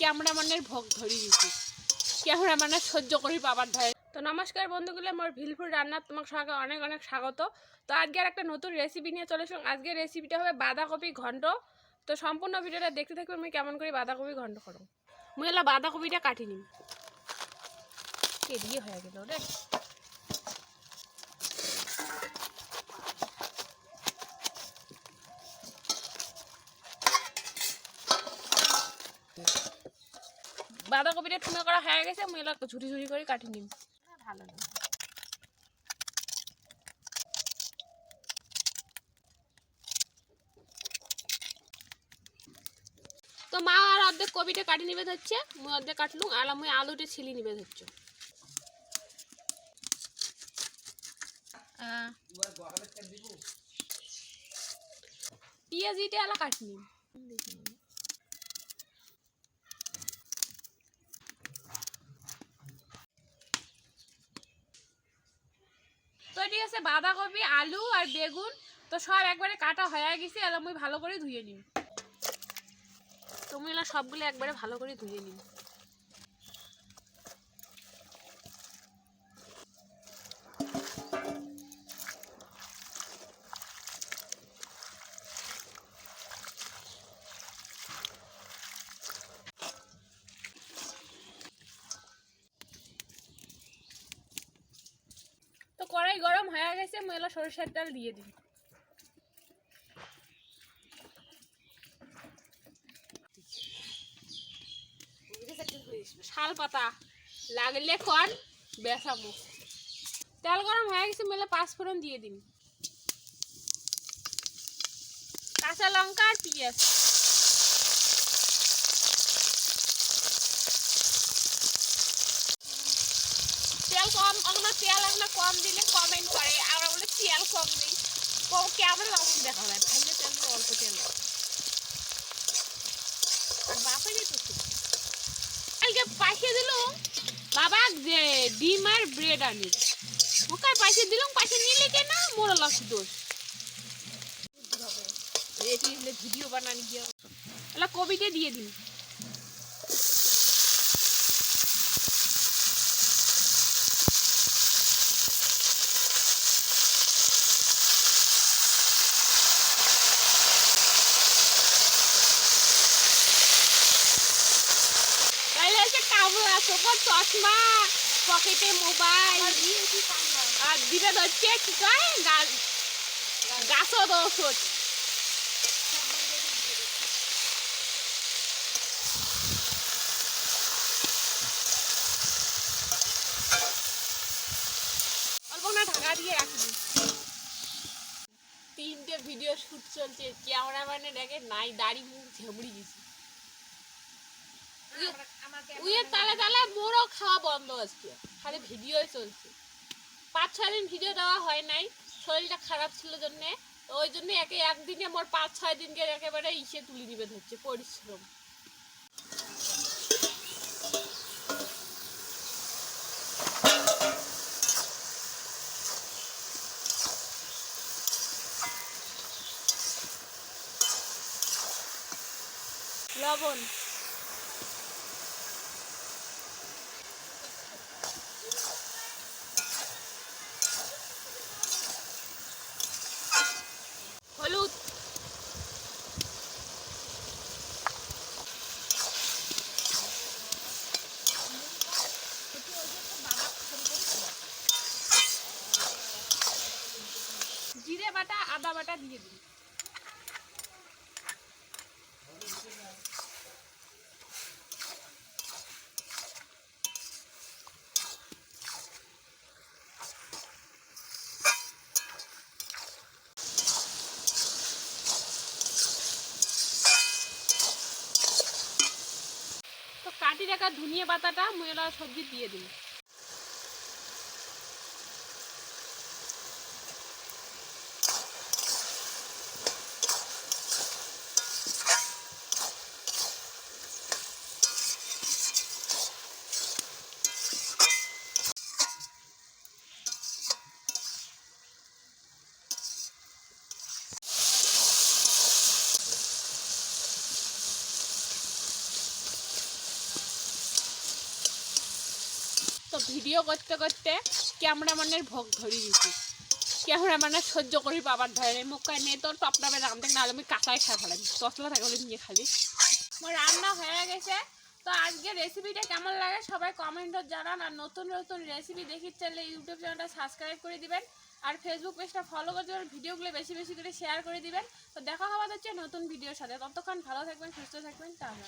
ক্যামেরাম্যানের ভোগ ধরি দিছি ক্যামেরাম্যানের সহ্য করি বাবার ধরে। তো নমস্কার বন্ধুগুলো আমার ভিলফুল রান্নার তোমার সঙ্গে অনেক অনেক স্বাগত। তো আজকে আর একটা নতুন রেসিপি নিয়ে চলে এসলাম আজকের রেসিপিটা হবে বাঁধাকপি ঘন্ট। তো সম্পূর্ণ ভিডিওটা দেখতে থাকবে আমি কেমন করে বাঁধাকপি ঘন্ট করো। মুই এলা বাঁধাকপিটা কাটি নিম। কে দিয়ে হয়ে গেল রে? বাঁধাকপিটা ঠুমে করা হয়ে গেছে আমি এলা ঝুড়ি ঝুড়ি করে কাটি নিম ভালো না তো মা আর অর্ধেক কপিটা কাটি নিবে ধরছে মুই অর্ধেক কাটলুম আর মুই আলুটা ছিলি নিবে ধরছো। পেঁয়াজ ইটা আলা কাটি নিম তো এটি আছে বাঁধাকপি, আলু আর বেগুন। তো সব একবারে কাটা হয়ে গেছে এলা মুই ভালো করে ধুয়ে নিই। তুমি সবগুলো একবারে ভালো করে ধুয়ে নিম তো কড়াই গরম হয়ে গেছে মুই এলা সরিষার তেল দিয়ে দিই। শাল পাতা লাগলে কন বেসামো তেল গরম হয়ে গেছে মেলে পাঁচ ফোড়ন দিয়ে দিন কাঁচা লঙ্কা আর পেঁয়াজ। কম আমরা তেল আমরা কম দিলে কমেন্ট করে আমরা বলে তেল কম দিই। কম কেমন লবণ দেখা যায় ভাইলে তেল অল্প তেল আর কালকে পাঠিয়ে দিল বাবা যে ডিম আর ব্রেড আনি। ওকে পাঠিয়ে দিলাম পাঠিয়ে নিলে কেন মোর লাস দোষ? ভিডিও বানানি গিয়ে কবিতে দিয়ে দিন তাহলে হচ্ছে কামড়া চোখের চশমা পকেটে মোবাইল। আর দিবে ধরছে কি কয়? ওষুধ। ঢাকা দিয়ে তিনটে ভিডিও শুট চলছে ক্যামেরাম্যানে দেখে নাই দাড়ি মুখ ঝেমড়ি গেছে। তালে তালে মোরও খাওয়া বন্ধ খালি ভিডিওই চলছে। পাঁচ, ছয় দিন ভিডিও দেওয়া হয় নাই। শরীরটা খারাপ ছিল ওই জন্য একে একদিনে মোর পাঁচ, ছয় দিনকে একেবারে ইসে তুলে নিবে ধরছে, পরিশ্রম। লবণ। আদা দিয়ে তো কাটি রাখা ধনিয়া পাতাটা ময়লা সবজি দিয়ে দিন। ভিডিও করতে করতে ক্যামেরাম্যানের ভোগ ধরে দিছি ক্যামেরাম্যানের সহ্য করি বাবার ধরে। মুখ কায় নিয়ে তোর টপটাপে রাঁধতে না আমি কাঁচাই খাই ফেলাম তসলা থাকলে নিয়ে খালি। আমার রান্না হয়ে গেছে। তো আজকে রেসিপিটা কেমন লাগে সবাই কমেন্টত জানান। আর নতুন নতুন রেসিপি দেখির চাইলে ইউটিউব চ্যানেলটা সাবস্ক্রাইব করে দিবেন। আর ফেসবুক পেজটা ফলো করে দেবেন। ভিডিওগুলো বেশি বেশি করে শেয়ার করে দিবেন। তো দেখা হওয়া হচ্ছে নতুন ভিডিওর সাথে। ততক্ষণ ভালো থাকবেন, সুস্থ থাকবেন তাহলে